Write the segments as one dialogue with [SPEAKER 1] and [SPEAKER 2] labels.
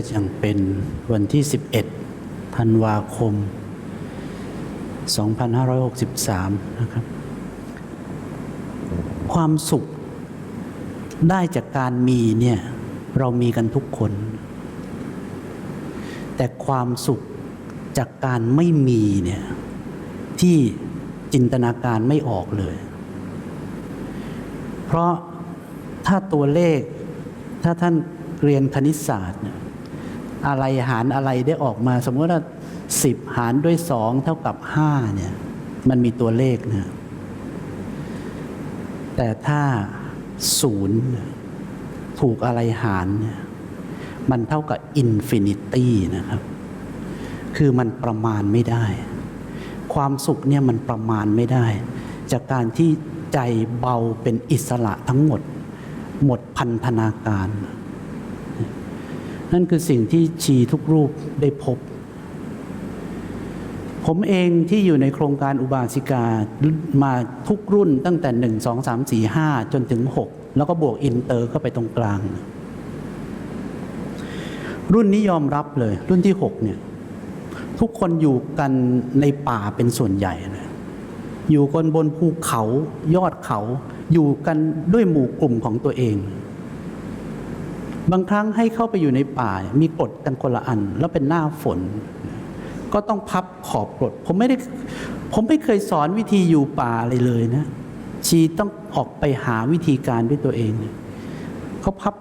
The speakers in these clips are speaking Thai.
[SPEAKER 1] ก็ยังเป็นวันที่ 11 ธันวาคม 2563 นะครับ ความสุขได้จากการมีเนี่ย เรามีกันทุกคน แต่ความสุขจากการไม่มีเนี่ย ที่จินตนาการไม่ออกเลย เพราะถ้าตัวเลขถ้าท่านเรียนคณิตศาสตร์เนี่ย อะไรหารอะไรได้ออกมา สมมติว่าสิบหารด้วยสองเท่ากับห้าเนี่ย มันมีตัวเลขนะแต่ถ้าศูนย์ถูกอะไรหารเนี่ยมันเท่ากับอินฟินิตี้นะครับ คือมันประมาณไม่ได้ ความสุขเนี่ยมันประมาณไม่ได้ จากการที่ใจเบาเป็นอิสระทั้งหมด หมดพันธนาการ นั่นคือสิ่งที่ชีทุกรูปได้พบ ผมเองที่อยู่ในโครงการอุบาสิกามาทุกรุ่นตั้งแต่ 1 2 3 4 5 จนถึง 6 แล้วก็บวกอินเตอร์เข้าไปตรงกลาง รุ่นนี้ยอมรับเลย รุ่นที่ 6 เนี่ย ทุกคนอยู่กันในป่าเป็นส่วนใหญ่เลยอยู่กันบนภูเขายอดเขา อยู่กันด้วยหมู่กลุ่มของตัวเอง บางครั้งให้เข้าไปอยู่ในป่า มีกฎกันคนละอัน แล้วเป็นหน้าฝน ก็ต้องพับขอบกฎผมไม่ได้ผมไม่เคยสอนวิธีอยู่ป่าอะไรเลยนะ ชีต้องออกไปหาวิธีการด้วยตัวเองเขาพับ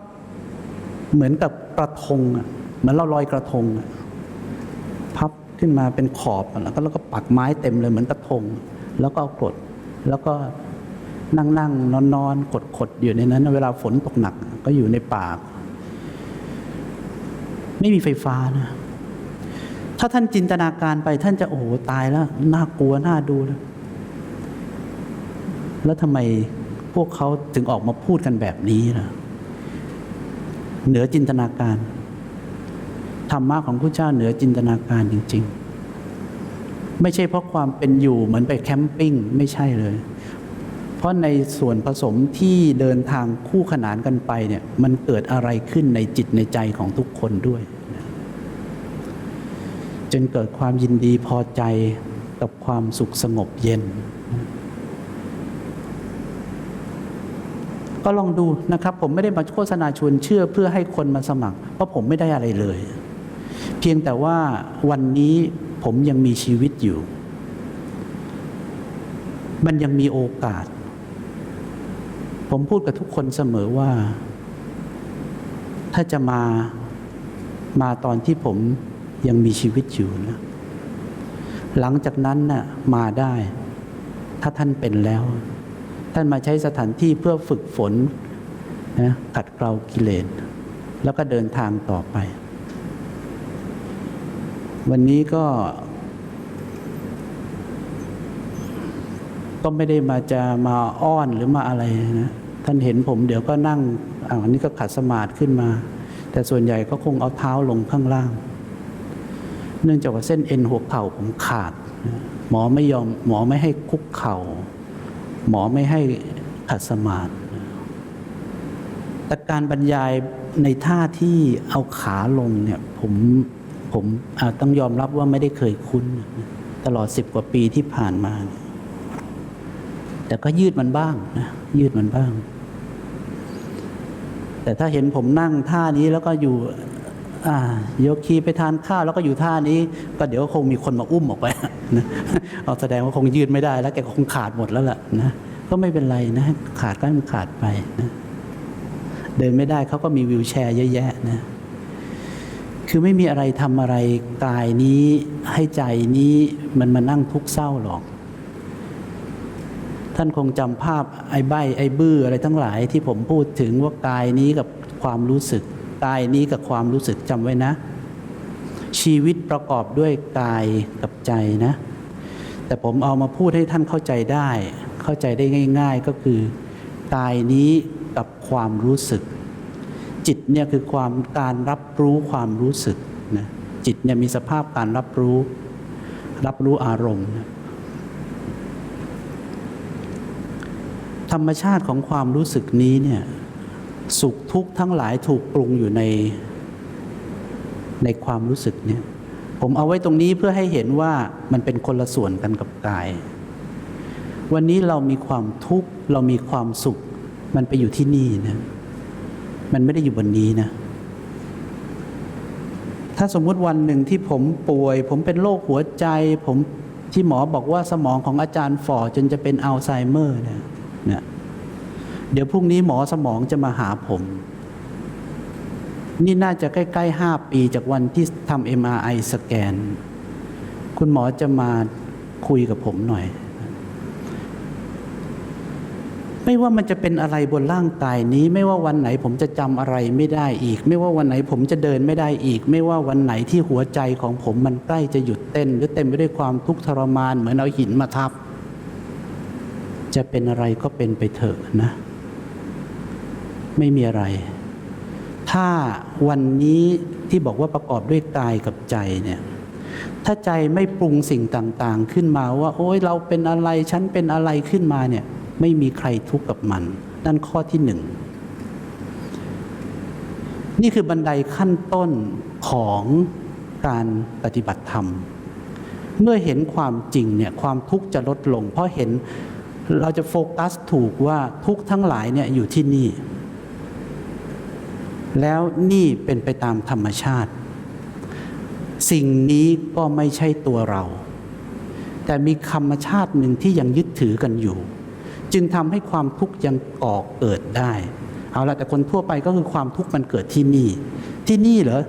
[SPEAKER 1] เหมือนกับกระทงเหมือนเราลอยกระทงพับขึ้นมาเป็นขอบแล้วก็แล้วก็ปักไม้เต็มเลยเหมือนกระทง แล้วก็เอากรดแล้วก็นั่งนั่งนอนนอนกดขดอยู่ในนั้น เวลาฝนตกหนักก็อยู่ในป่า ไม่มีไฟฟ้านะ ถ้าท่านจินตนาการไปท่านจะโอ้โหตายแล้ว น่ากลัวน่าดูแล้วแล้วทำไมพวกเขาถึงออกมาพูดกันแบบนี้ล่ะ เหนือจินตนาการธรรมะของพระเจ้าเหนือจินตนาการจริง ๆ ไม่ใช่เพราะความเป็นอยู่เหมือนไปแคมปิ้งไม่ใช่เลย เพราะในส่วนผสมที่เดินทางคู่ขนานกันไปเนี่ยมันเกิดอะไรขึ้นในจิตในใจของทุกคนด้วย จนเกิดความยินดีพอใจกับความสุขสงบเย็น ก็ลองดูนะครับ ผมไม่ได้มาโฆษณาชวนเชื่อเพื่อให้คนมาสมัคร เพราะผมไม่ได้อะไรเลย เพียงแต่ว่าวันนี้ผมยังมีชีวิตอยู่ มันยังมีโอกาส ผมพูดกับทุกคนเสมอว่า ถ้าจะมามาตอนที่ผมยังมีชีวิตอยู่นะหลังจากนั้นน่ะมาได้ ถ้าท่านเป็นแล้ว ท่านมาใช้สถานที่เพื่อฝึกฝนนะขัดเกลากิเลสแล้วก็เดินทางต่อไป วันนี้ก็ ก็ไม่ได้มาจะมาอ้อนหรือมาอะไรนะท่านเห็นผมเดี๋ยวก็นั่งอันนี้ก็ขัดสมาธิขึ้นมา แต่ส่วนใหญ่ก็คงเอาเท้าลงข้างล่าง เนื่องจากว่าเส้นเอ็นหัวเข่าผมขาด หมอไม่ยอมหมอไม่ให้คุกเข่า หมอไม่ให้ขัดสมาธิแต่การบรรยายในท่าที่เอาขาลงเนี่ยผมผมต้องยอมรับว่าไม่ได้เคยคุ้น ตลอดสิบกว่าปีที่ผ่านมา แต่ก็ยืดมันบ้างนะยืดมันบ้าง แต่ถ้าเห็นผมนั่งท่านี้แล้วก็อยู่ยกคีไปทานข้าวแล้วก็อยู่ท่านี้ ก็เดี๋ยวคงมีคนมาอุ้มออกไปนะเอาแสดงว่าคงยืดไม่ได้แล้วแกคงขาดหมดแล้วล่ะนะก็ไม่เป็นไรนะ ขาดก็มันขาดไปนะเดินไม่ได้เขาก็มีวิวแชร์เยอะแยะนะคือไม่มีอะไรทำอะไรกายนี้ให้ใจนี้มันมานั่งทุกข์เศร้าหรอก ท่านคงจำภาพไอ้ใบไอ้บื้ออะไรทั้งหลายที่ผมพูดถึงว่ากายนี้กับความรู้สึก กายนี้กับความรู้สึกจำไว้นะ ชีวิตประกอบด้วยกายกับใจนะ แต่ผมเอามาพูดให้ท่านเข้าใจได้ เข้าใจได้ง่าย ๆก็คือ กายนี้กับความรู้สึก จิตเนี่ยคือความการรับรู้ความรู้สึกนะจิตเนี่ยมีสภาพการรับรู้ รับรู้อารมณ์นะ ธรรมชาติของความรู้สึกนี้เนี่ยสุขทุกข์ทั้งหลายถูกปรุงอยู่ในในความรู้สึกเนี่ยผมเอาไว้ตรงนี้เพื่อให้เห็นว่ามันเป็นคนละส่วนกันกับกาย วันนี้เรามีความทุกข์เรามีความสุข มันไปอยู่ที่นี่นะมันไม่ได้อยู่บนนี้นะถ้าสมมุติวันหนึ่งที่ผมป่วย ผมเป็นโรคหัวใจ ผมที่หมอบอกว่าสมองของอาจารย์ฝ่อจนจะเป็นอัลไซเมอร์เนี่ย เดี๋ยวพรุ่งนี้หมอสมองจะมาหาผม นี่น่าจะใกล้ๆห้าปีจากวันที่ทำ MRI สแกน คุณหมอจะมาคุยกับผมหน่อย ไม่ว่ามันจะเป็นอะไรบนร่างกายนี้ ไม่ว่าวันไหนผมจะจำอะไรไม่ได้อีก ไม่ว่าวันไหนผมจะเดินไม่ได้อีก ไม่ว่าวันไหนที่หัวใจของผมมันใกล้จะหยุดเต้น หรือเต็มไปด้วยความทุกข์ทรมานเหมือนเอาหินมาทับจะเป็นอะไรก็เป็นไปเถอะนะ ไม่มีอะไร ถ้าวันนี้ที่บอกว่าประกอบด้วยกายกับใจเนี่ยถ้าใจไม่ปรุงสิ่งต่างๆ ขึ้นมาว่า โอ้ยเราเป็นอะไรฉันเป็นอะไรขึ้นมาเนี่ยไม่มีใครทุกข์กับมัน นั่นข้อที่หนึ่งนี่คือบันไดขั้นต้นของการปฏิบัติธรรม เมื่อเห็นความจริงเนี่ยความทุกข์จะลดลง เพราะเห็นเราจะโฟกัสถูกว่าทุกข์ทั้งหลายเนี่ยอยู่ที่นี่ แล้วนี่เป็นไปตามธรรมชาติ สิ่งนี้ก็ไม่ใช่ตัวเรา แต่มีธรรมชาติหนึ่งที่ยังยึดถือกันอยู่ จึงทำให้ความทุกข์ยังก่อเกิดได้ เอาละแต่คนทั่วไปก็คือความทุกข์มันเกิดที่นี่ ที่นี่เหรอ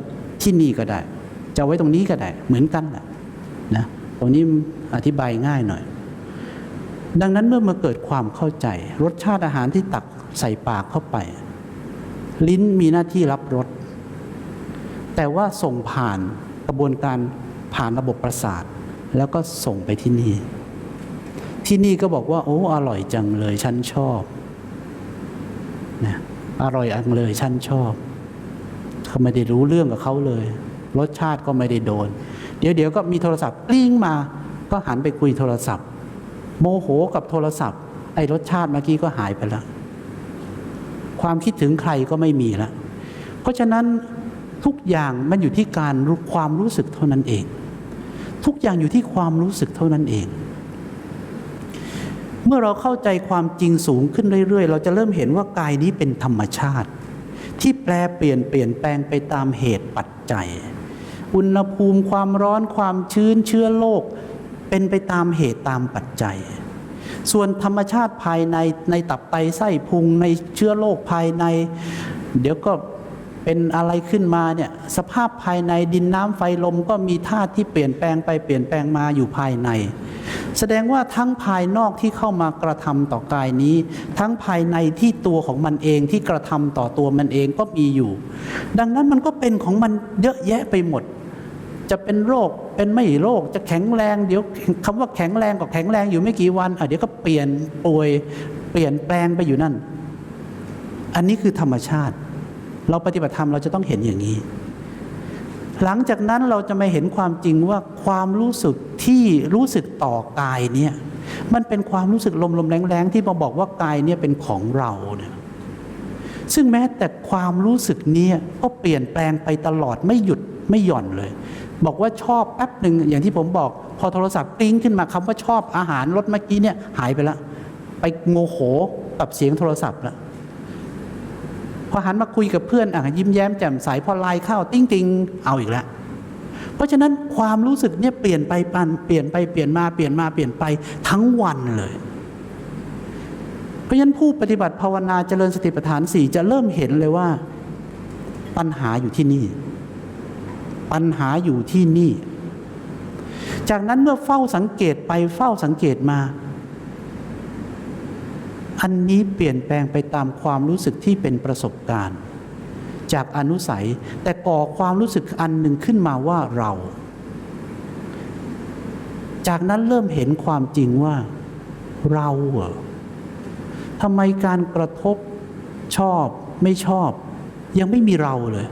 [SPEAKER 1] ที่นี่ก็ได้ จะไว้ตรงนี้ก็ได้ เหมือนกันแหละนะตรงนี้อธิบายง่ายหน่อย ดังนั้นเมื่อมาเกิดความเข้าใจ รสชาติอาหารที่ตักใส่ปากเข้าไป ลิ้นมีหน้าที่รับรสแต่ว่าส่งผ่านกระบวนการผ่านระบบประสาท แล้วก็ส่งไปที่นี่ ที่นี่ก็บอกว่า โอ้ อร่อยจังเลยฉันชอบนะอร่อยอังเลยฉันชอบเขาไม่ได้รู้เรื่องกับเขาเลย รสชาติก็ไม่ได้โดน เดี๋ยวเดี๋ยวก็มีโทรศัพท์กลิ้งมา ก็หันไปคุยโทรศัพท์ โมโหกับโทรศัพท์ ไอ้รสชาติเมื่อกี้ก็หายไปแล้ว ความคิดถึงใครก็ไม่มีแล้วเพราะฉะนั้นทุกอย่างมันอยู่ที่การรู้ความรู้สึกเท่านั้นเอง ทุกอย่างอยู่ที่ความรู้สึกเท่านั้นเอง เมื่อเราเข้าใจความจริงสูงขึ้นเรื่อย ๆ เราจะเริ่มเห็นว่ากายนี้เป็นธรรมชาติ ที่แปลเปลี่ยนเปลี่ยนแปลงไปตามเหตุปัจจัย อุณหภูมิความร้อนความชื้นเชื้อโรคเป็นไปตามเหตุตามปัจจัย ส่วนธรรมชาติภายในในตับไตไส้พุงในเชื้อโรคภายใน เดี๋ยวก็เป็นอะไรขึ้นมาเนี่ยสภาพภายในดินน้ำไฟลมก็มีธาตุที่เปลี่ยนแปลงไปเปลี่ยนแปลงมาอยู่ภายใน แสดงว่าทั้งภายนอกที่เข้ามากระทำต่อกายนี้ ทั้งภายในที่ตัวของมันเองที่กระทำต่อตัวมันเองก็มีอยู่ ดังนั้นมันก็เป็นของมันเยอะแยะไปหมด จะเป็นโรคเป็นไม่โรคจะแข็งแรงเดี๋ยวคำว่าแข็งแรงกับแข็งแรงอยู่ไม่กี่วันอะเดี๋ยวก็เปลี่ยนป่วยเปลี่ยนแปลงไปอยู่นั่น อันนี้คือธรรมชาติ เราปฏิบัติธรรมเราจะต้องเห็นอย่างนี้ หลังจากนั้นเราจะมาเห็นความจริงว่าความรู้สึกที่รู้สึกต่อกายเนี่ยมันเป็นความรู้สึกลมๆแรงๆที่มาบอกว่ากายเนี่ยเป็นของเราเนี่ยซึ่งแม้แต่ความรู้สึกนี้ก็เปลี่ยนแปลงไปตลอดไม่หยุดไม่หย่อนเลย บอกว่าชอบแป๊บหนึ่งอย่างที่ผมบอก พอโทรศัพท์กริ้งขึ้นมาคำว่าชอบอาหารรสเมื่อกี้เนี่ยหายไปล้วไปโงโหกับเสียงโทรศัพท์ล้วพอหันมาคุยกับเพื่อนอะยิ้มแย้มแจ่มใสพอไลน์เข้าติ้งติงเอาอีกแล้วเพราะฉะนั้นความรู้สึกเนี่ยเปลี่ยนไปปันเปลี่ยนไปเปลี่ยนมาเปลี่ยนมาเปลี่ยนไปทั้งวันเลย เพราะฉะนั้นผู้ปฏิบัติภาวนาเจริญสติปัฏฐานสี่จะเริ่มเห็นเลยว่า ปัญหาอยู่ที่นี่ ปัญหาอยู่ที่นี่ จากนั้นเมื่อเฝ้าสังเกตไปเฝ้าสังเกตมา อันนี้เปลี่ยนแปลงไปตามความรู้สึกที่เป็นประสบการณ์ จากอนุสัยแต่ก่อความรู้สึกอันหนึ่งขึ้นมาว่าเรา จากนั้นเริ่มเห็นความจริงว่าเราเหรอทำไมการกระทบชอบไม่ชอบ ยังไม่มีเราเลย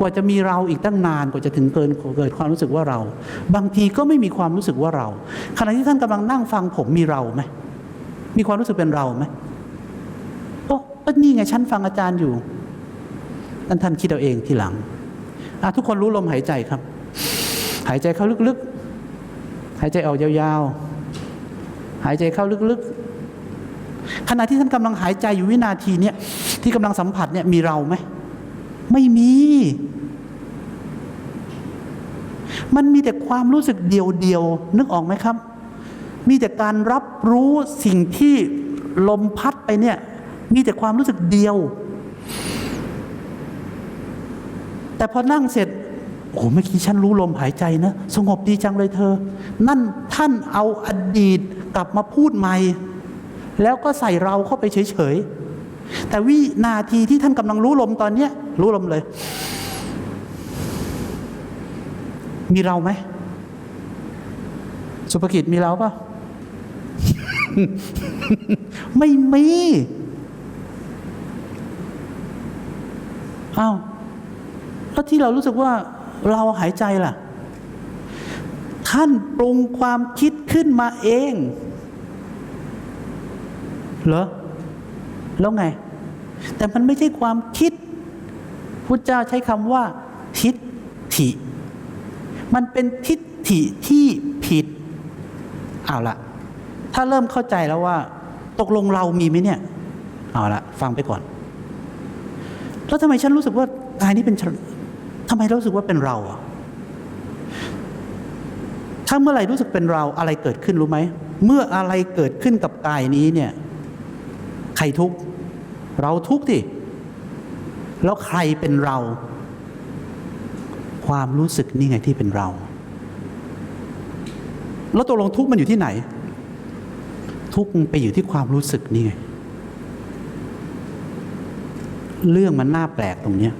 [SPEAKER 1] กว่าจะมีเราอีกตั้งนานกว่าจะถึงเกินเกิดความรู้สึกว่าเรา บางทีก็ไม่มีความรู้สึกว่าเรา ขณะที่ท่านกำลังนั่งฟังผมมีเราไหมมีความรู้สึกเป็นเราไหมก็ก็นี่ไงฉันฟังอาจารย์อยู่ท่านท่านคิดเอาเองทีหลังอทุกคนรู้ลมหายใจครับ หายใจเข้าลึกๆ หายใจออกยาวๆ หายใจเข้าลึกๆขณะที่ท่านกำลังหายใจอยู่วินาทีเนี้ยที่กำลังสัมผัสเนี่ยมีเราไหม ไม่มี มันมีแต่ความรู้สึกเดียวๆนึกออกไหมครับ มีแต่การรับรู้สิ่งที่ลมพัดไปเนี่ย มีแต่ความรู้สึกเดียว แต่พอนั่งเสร็จโอ้โหเมื่อกี้ฉันรู้ลมหายใจนะ สงบดีจังเลยเธอ นั่นท่านเอาอดีตกลับมาพูดใหม่ แล้วก็ใส่เราเข้าไปเฉยๆแต่วินาทีที่ท่านกำลังรู้ลมตอนเนี้ย รู้ลมเลย มีเราไหม สุภกิจมีเราปะไม่มีอ้าวแล้วที่เรารู้สึกว่าเราหายใจล่ะ ท่านปรุงความคิดขึ้นมาเอง เหรอ แล้วไง แต่มันไม่ใช่ความคิด พุทธเจ้าใช้คำว่า ทิฏฐิ มันเป็นทิฏฐิที่ผิดเอาละถ้าเริ่มเข้าใจแล้วว่า ตกลงเรามีไหมเนี่ยเอาละฟังไปก่อน แล้วทำไมฉันรู้สึกว่ากายนี้เป็นทำไมรู้สึกว่าเป็นเราอะถ้าเมื่อไหร่รู้สึกเป็นเราอะไรเกิดขึ้นรู้ไหม เมื่ออะไรเกิดขึ้นกับกายนี้เนี่ย ใครทุกข์ เราทุกข์ดิ แล้วใครเป็นเรา ความรู้สึกนี่ไงที่เป็นเรา แล้วตกลงทุกข์มันอยู่ที่ไหน ทุกข์ไปอยู่ที่ความรู้สึกนี่ไงเรื่องมันน่าแปลกตรงเนี้ย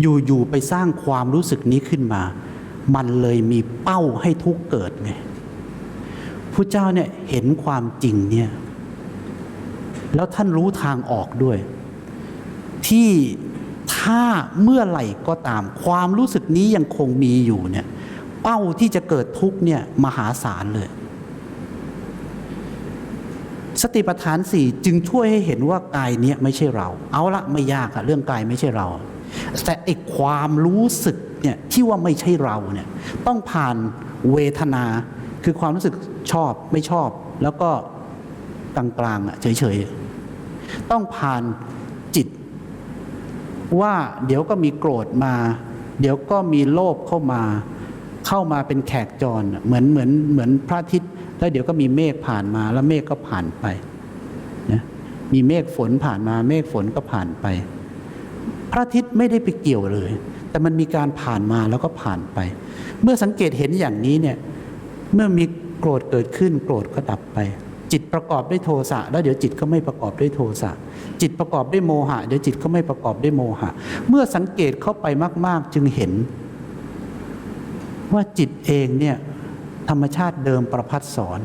[SPEAKER 1] อยู่ๆไปสร้างความรู้สึกนี้ขึ้นมา มันเลยมีเป้าให้ทุกข์เกิดไงพระเจ้าเนี่ยเห็นความจริงเนี่ยแล้วท่านรู้ทางออกด้วย ที่ ถ้าเมื่อไหร่ก็ตาม ความรู้สึกนี้ยังคงมีอยู่เนี่ยเป้าที่จะเกิดทุกเนี่ยมหาศาลเลย สติปัฏฐานสี่จึงช่วยให้เห็นว่ากายเนี้ยไม่ใช่เรา เอาละไม่ยากอะเรื่องกายไม่ใช่เรา แต่ไอความรู้สึกเนี่ยที่ว่าไม่ใช่เราเนี่ยต้องผ่านเวทนาคือความรู้สึกชอบไม่ชอบ แล้วก็กลางๆอะเฉยๆต้องผ่าน ว่าเดี๋ยวก็มีโกรธมา เดี๋ยวก็มีโลภเข้ามา เข้ามาเป็นแขกจรอะเหมือนเหมือนเหมือนพระอาทิตย์ แล้วเดี๋ยวก็มีเมฆผ่านมา แล้วเมฆก็ผ่านไปนะมีเมฆฝนผ่านมา เมฆฝนก็ผ่านไป พระอาทิตย์ไม่ได้ไปเกี่ยวเลย แต่มันมีการผ่านมาแล้วก็ผ่านไป เมื่อสังเกตเห็นอย่างนี้เนี่ยเมื่อมีโกรธเกิดขึ้น โกรธก็ดับไป จิตประกอบด้วยโทสะแล้วเดี๋ยวจิตก็ไม่ประกอบด้วยโทสะจิตประกอบด้วยโมหะ เดี๋ยวจิตก็ไม่ประกอบด้วยโมหะ เมื่อสังเกตเข้าไปมาก ๆ จึงเห็น ว่าจิตเองเนี่ยธรรมชาติเดิมประพัดสอน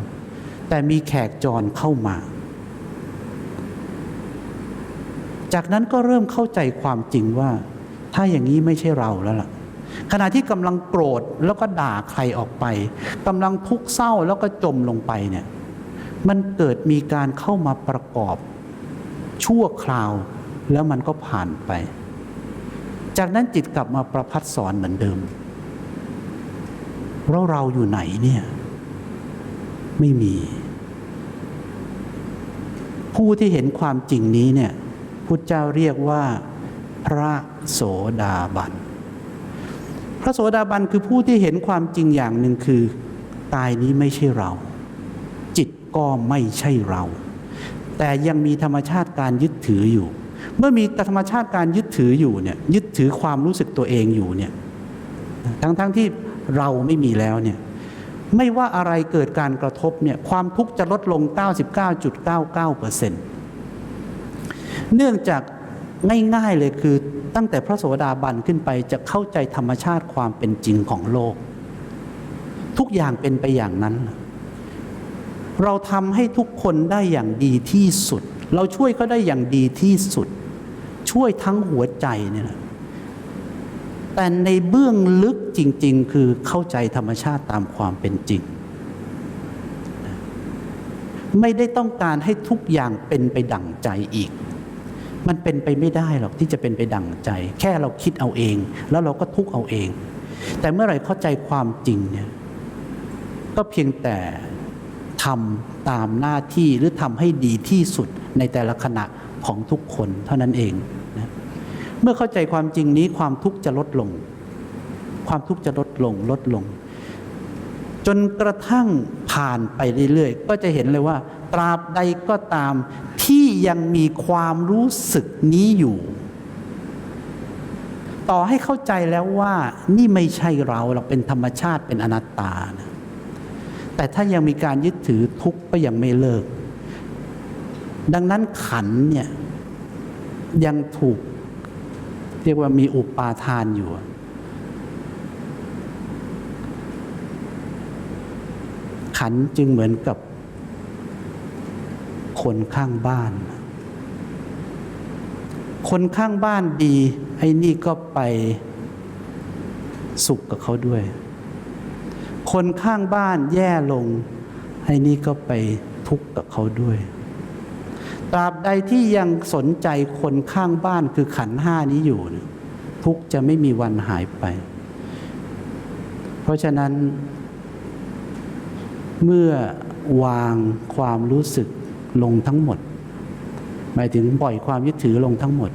[SPEAKER 1] แต่มีแขกจรเข้ามา จากนั้นก็เริ่มเข้าใจความจริงว่า ถ้าอย่างนี้ไม่ใช่เราแล้วล่ะขณะที่กำลังโกรธแล้วก็ด่าใครออกไปกำลังทุกข์เศร้าแล้วก็จมลงไปเนี่ย มันเกิดมีการเข้ามาประกอบชั่วคราว แล้วมันก็ผ่านไป จากนั้นจิตกลับมาประพัดสอนเหมือนเดิมเราเราอยู่ไหนเนี่ย ไม่มี ผู้ที่เห็นความจริงนี้เนี่ยพุทธเจ้าเรียกว่า พระโสดาบัน พระโสดาบันคือผู้ที่เห็นความจริงอย่างหนึ่งคือกายนี้ไม่ใช่เรา ก็ไม่ใช่เรา แต่ยังมีธรรมชาติการยึดถืออยู่ เมื่อมีธรรมชาติการยึดถืออยู่เนี่ยยึดถือความรู้สึกตัวเองอยู่เนี่ยทั้งๆทที่เราไม่มีแล้วเนี่ยไม่ว่าอะไรเกิดการกระทบเนี่ยความทุกข์จะลดลง 99.99%เนื่องจากง่ายๆเลยคือตั้งแต่พระโสดาบันขึ้นไปจะเข้าใจธรรมชาติความเป็นจริงของโลก ทุกอย่างเป็นไปอย่างนั้น เราทำให้ทุกคนได้อย่างดีที่สุด เราช่วยเขาได้อย่างดีที่สุด ช่วยทั้งหัวใจเนี่ยนะแต่ในเบื้องลึกจริง ๆ คือเข้าใจธรรมชาติตามความเป็นจริง ไม่ได้ต้องการให้ทุกอย่างเป็นไปดั่งใจอีก มันเป็นไปไม่ได้หรอกที่จะเป็นไปดั่งใจ แค่เราคิดเอาเอง แล้วเราก็ทุกข์เอาเอง แต่เมื่อไหร่เข้าใจความจริงเนี่ยก็เพียงแต่ ทำตามหน้าที่หรือทำให้ดีที่สุดในแต่ละขณะของทุกคนเท่านั้นเองนะเมื่อเข้าใจความจริงนี้ความทุกข์จะลดลง ความทุกข์จะลดลงลดลง จนกระทั่งผ่านไปเรื่อยๆ ก็จะเห็นเลยว่า ตราบใดก็ตามที่ยังมีความรู้สึกนี้อยู่ ต่อให้เข้าใจแล้วว่านี่ไม่ใช่เราเราเป็นธรรมชาติเป็นอนัตตานะ แต่ถ้ายังมีการยึดถือทุกข์ก็ยังไม่เลิก ดังนั้นขันเนี่ยยังถูกเรียกว่ามีอุปาทานอยู่ ขันจึงเหมือนกับคนข้างบ้าน คนข้างบ้านดี ไอ้นี่ก็ไปสุขกับเขาด้วย คนข้างบ้านแย่ลง ไอ้นี่ก็ไปทุกข์กับเขาด้วย ตราบใดที่ยังสนใจคนข้างบ้านคือขันห้านี้อยู่ ทุกข์จะไม่มีวันหายไป เพราะฉะนั้น เมื่อวางความรู้สึกลงทั้งหมด หมายถึงปล่อยความยึดถือลงทั้งหมด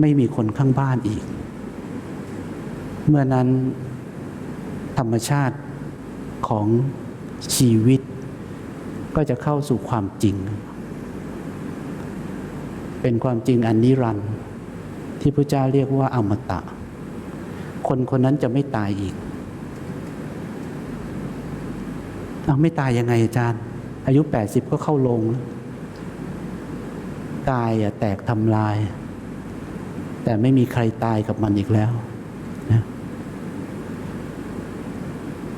[SPEAKER 1] ไม่มีคนข้างบ้านอีก เมื่อนั้นธรรมชาติ ของชีวิต ก็จะเข้าสู่ความจริง เป็นความจริงอันนิรันดร์ที่พระเจ้าเรียกว่าอมตะ คนคนนั้นจะไม่ตายอีกเอาไม่ตายยังไงอาจารย์ อายุ 80 ก็เข้าลงแล้วกายอะแตกทำลาย แต่ไม่มีใครตายกับมันอีกแล้วนะ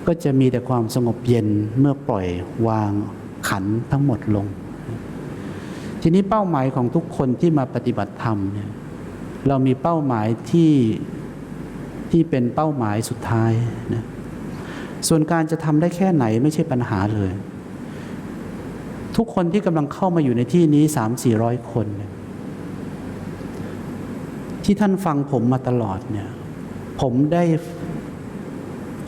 [SPEAKER 1] ก็จะมีแต่ความสงบเย็นเมื่อปล่อยวางขันทั้งหมดลง ทีนี้เป้าหมายของทุกคนที่มาปฏิบัติธรรมเนี่ยเรามีเป้าหมายที่ที่เป็นเป้าหมายสุดท้ายนะส่วนการจะทำได้แค่ไหนไม่ใช่ปัญหาเลย ทุกคนที่กำลังเข้ามาอยู่ในที่นี้สามสี่ร้อยคน ที่ท่านฟังผมมาตลอดเนี่ย ผมได้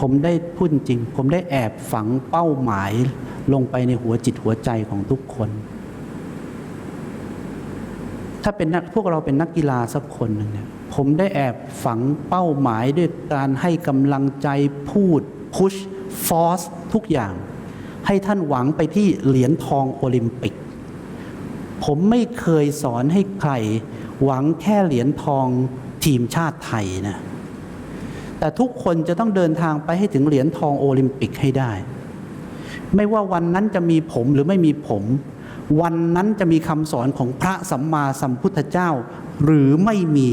[SPEAKER 1] ผมได้พูดจริง ผมได้แอบฝังเป้าหมายลงไปในหัวจิตหัวใจของทุกคน ถ้าเป็นนักพวกเราเป็นนักกีฬาสักคนหนึ่งเนี่ย ผมได้แอบฝังเป้าหมายด้วยการให้กำลังใจพูดพุชฟอสทุกอย่าง ให้ท่านหวังไปที่เหรียญทองโอลิมปิก ผมไม่เคยสอนให้ใคร หวังแค่เหรียญทองทีมชาติไทยนะ แต่ทุกคนจะต้องเดินทางไปให้ถึงเหรียญทองโอลิมปิกให้ได้ ไม่ว่าวันนั้นจะมีผมหรือไม่มีผม วันนั้นจะมีคำสอนของพระสัมมาสัมพุทธเจ้า หรือไม่มี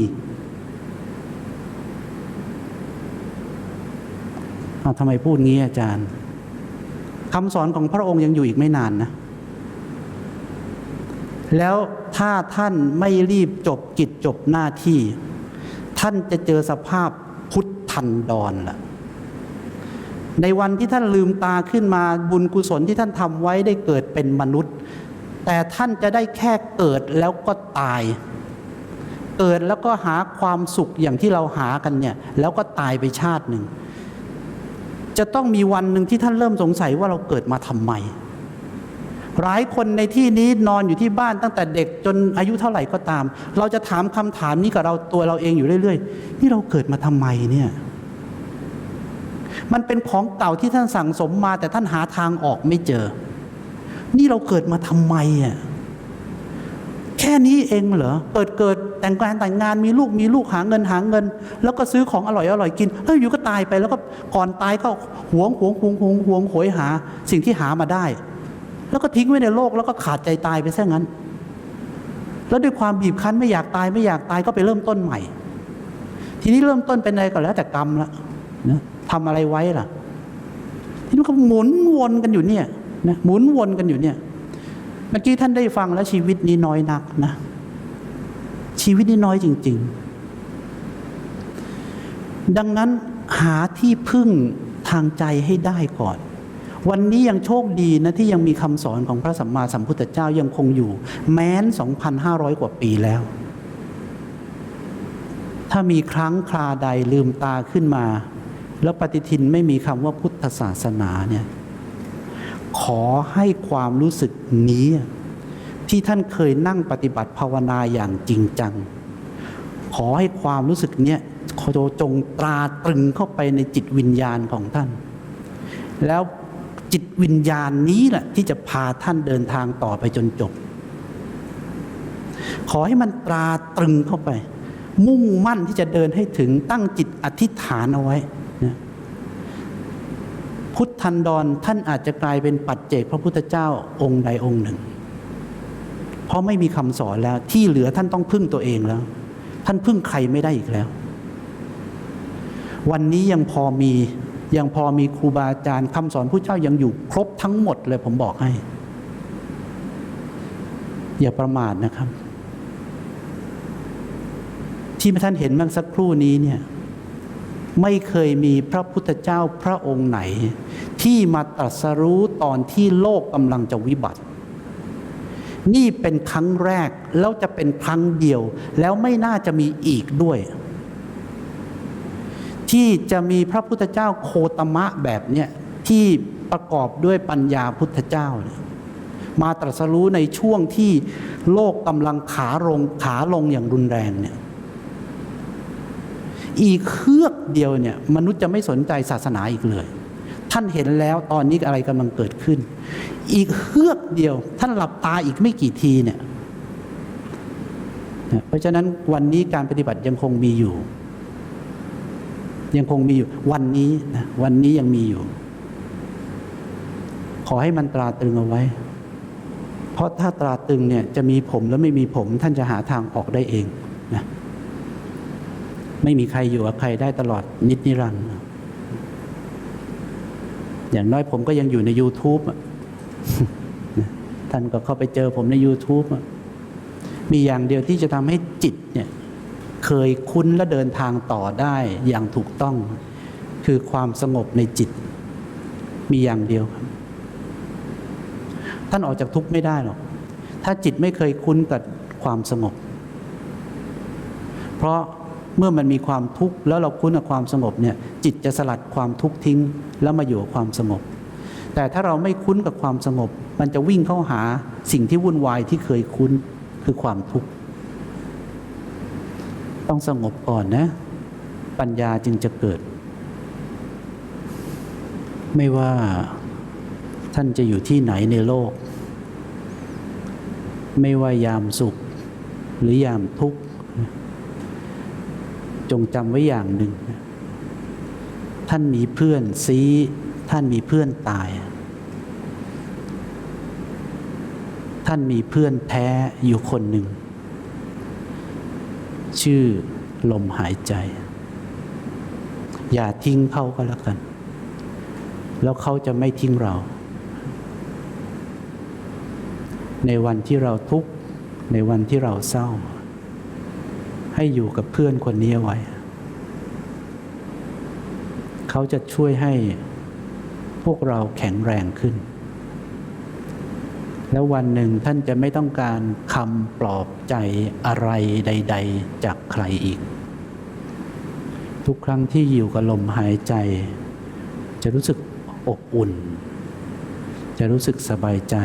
[SPEAKER 1] อ้าทำไมพูดงี้อาจารย์คำสอนของพระองค์ยังอยู่อีกไม่นานนะ แล้วถ้าท่านไม่รีบจบกิจจบหน้าที่ ท่านจะเจอสภาพ ทันดรล่ะในวันที่ท่านลืมตาขึ้นมาบุญกุศลที่ท่านทำไว้ได้เกิดเป็นมนุษย์ แต่ท่านจะได้แค่เกิดแล้วก็ตาย เกิดแล้วก็หาความสุขอย่างที่เราหากันเนี่ย แล้วก็ตายไปชาติหนึ่ง จะต้องมีวันหนึ่งที่ท่านเริ่มสงสัยว่าเราเกิดมาทำไม หลายคนในที่นี้นอนอยู่ที่บ้านตั้งแต่เด็กจนอายุเท่าไหร่ก็ตาม เราจะถามคำถามนี้กับเราตัวเราเองอยู่เรื่อยๆ นี่เราเกิดมาทำไมเนี่ย มันเป็นของเก่าที่ท่านสั่งสมมา แต่ท่านหาทางออกไม่เจอ นี่เราเกิดมาทำไมอะแค่นี้เองเหรอเกิดเกิดแต่งงานแต่งงานมีลูกมีลูกหาเงินหาเงิน แล้วก็ซื้อของอร่อยอร่อยกินแล้วอยู่ก็ตายไปแล้วก็ก่อนตายก็หวงหวงหวงหวงหวงโหยหา สิ่งที่หามาได้ แล้วก็ทิ้งไว้ในโลกแล้วก็ขาดใจตายไปซะงั้น แล้วด้วยความบีบคั้นไม่อยากตายไม่อยากตายก็ไปเริ่มต้นใหม่ ทีนี้เริ่มต้นเป็นอะไรก็แล้วแต่กรรมละนะทำอะไรไว้ล่ะ ทีนี้ก็หมุนวนกันอยู่เนี่ยนะหมุนวนกันอยู่เนี่ยเมื่อกี้ท่านได้ฟังแล้วชีวิตนี้น้อยนักนะ ชีวิตนี้น้อยจริง ๆ ดังนั้นหาที่พึ่งทางใจให้ได้ก่อน วันนี้ยังโชคดีนะที่ยังมีคำสอนของพระสัมมาสัมพุทธเจ้ายังคงอยู่ แม้น 2,500 กว่าปีแล้ว ถ้ามีครั้งคราใดลืมตาขึ้นมา แล้วปฏิทินไม่มีคำว่าพุทธศาสนาเนี่ยขอให้ความรู้สึกนี้ ที่ท่านเคยนั่งปฏิบัติภาวนาอย่างจริงจัง ขอให้ความรู้สึกเนี้ยขอจงตราตรึงเข้าไปในจิตวิญญาณของท่าน แล้ว จิตวิญญาณนี้แหละที่จะพาท่านเดินทางต่อไปจนจบ ขอให้มันตราตรึงเข้าไป มุ่งมั่นที่จะเดินให้ถึงตั้งจิตอธิษฐานเอาไว้นะพุทธันดรท่านอาจจะกลายเป็นปัจเจกพระพุทธเจ้าองค์ใดองค์หนึ่ง เพราะไม่มีคำสอนแล้วที่เหลือท่านต้องพึ่งตัวเองแล้ว ท่านพึ่งใครไม่ได้อีกแล้ว วันนี้ยังพอมี ยังพอมีครูบาอาจารย์คำสอนผู้เจ้ายังอยู่ครบทั้งหมดเลยผมบอกให้ อย่าประมาทนะครับ ที่ท่านเห็นเมื่อสักครู่นี้เนี่ยไม่เคยมีพระพุทธเจ้าพระองค์ไหน ที่มาตรัสรู้ตอนที่โลกกำลังจะวิบัติ นี่เป็นครั้งแรกแล้วจะเป็นครั้งเดียว แล้วไม่น่าจะมีอีกด้วย ที่จะมีพระพุทธเจ้าโคตมะแบบเนี้ยที่ประกอบด้วยปัญญาพุทธเจ้าเนี่ยมาตรัสรู้ในช่วงที่โลกกำลังขาลงขาลงอย่างรุนแรงเนี่ยอีกเครือกเดียวเนี่ยมนุษย์จะไม่สนใจศาสนาอีกเลย ท่านเห็นแล้วตอนนี้อะไรกำลังเกิดขึ้น อีกเครือกเดียว ท่านหลับตาอีกไม่กี่ทีเนี่ยเพราะฉะนั้นวันนี้การปฏิบัติยังคงมีอยู่ ยังคงมีอยู่วันนี้นะวันนี้ยังมีอยู่ ขอให้มันตราตรึงเอาไว้ เพราะถ้าตราตรึงเนี่ยจะมีผมแล้วไม่มีผม ท่านจะหาทางออกได้เองนะไม่มีใครอยู่กับใครได้ตลอดนิดนิรันดร์อย่างน้อยผมก็ยังอยู่ใน YouTube ท่านก็เข้าไปเจอผมใน YouTube มีอย่างเดียวที่จะทำให้จิตเนี่ย เคยคุ้นและเดินทางต่อได้อย่างถูกต้อง คือความสงบในจิต มีอย่างเดียวครับท่านออกจากทุกข์ไม่ได้หรอก ถ้าจิตไม่เคยคุ้นกับความสงบ เพราะเมื่อมันมีความทุกข์แล้วเราคุ้นกับความสงบเนี่ยจิตจะสลัดความทุกข์ทิ้ง แล้วมาอยู่กับความสงบ แต่ถ้าเราไม่คุ้นกับความสงบ มันจะวิ่งเข้าหาสิ่งที่วุ่นวายที่เคยคุ้นคือความทุกข์ ต้องสงบก่อนนะ ปัญญาจึงจะเกิด ไม่ว่าท่านจะอยู่ที่ไหนในโลก ไม่ว่ายามสุข หรือยามทุกข์ จงจำไว้อย่างหนึ่ง ท่านมีเพื่อนซีท่านมีเพื่อนตาย ท่านมีเพื่อนแท้อยู่คนหนึ่ง ชื่อลมหายใจ อย่าทิ้งเขาก็แล้วกัน แล้วเขาจะไม่ทิ้งเรา ในวันที่เราทุกข์ ในวันที่เราเศร้า ให้อยู่กับเพื่อนคนนี้ไว้ เขาจะช่วยให้พวกเราแข็งแรงขึ้น แล้ววันหนึ่งท่านจะไม่ต้องการคำปลอบใจอะไรใด ๆ จากใครอีก ทุกครั้งที่อยู่กับลมหายใจ จะรู้สึกอบอุ่น จะรู้สึกสบายใจ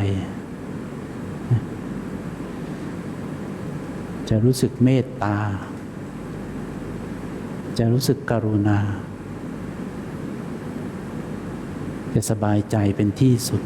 [SPEAKER 1] จะรู้สึกเมตตา จะรู้สึกกรุณา จะสบายใจเป็นที่สุด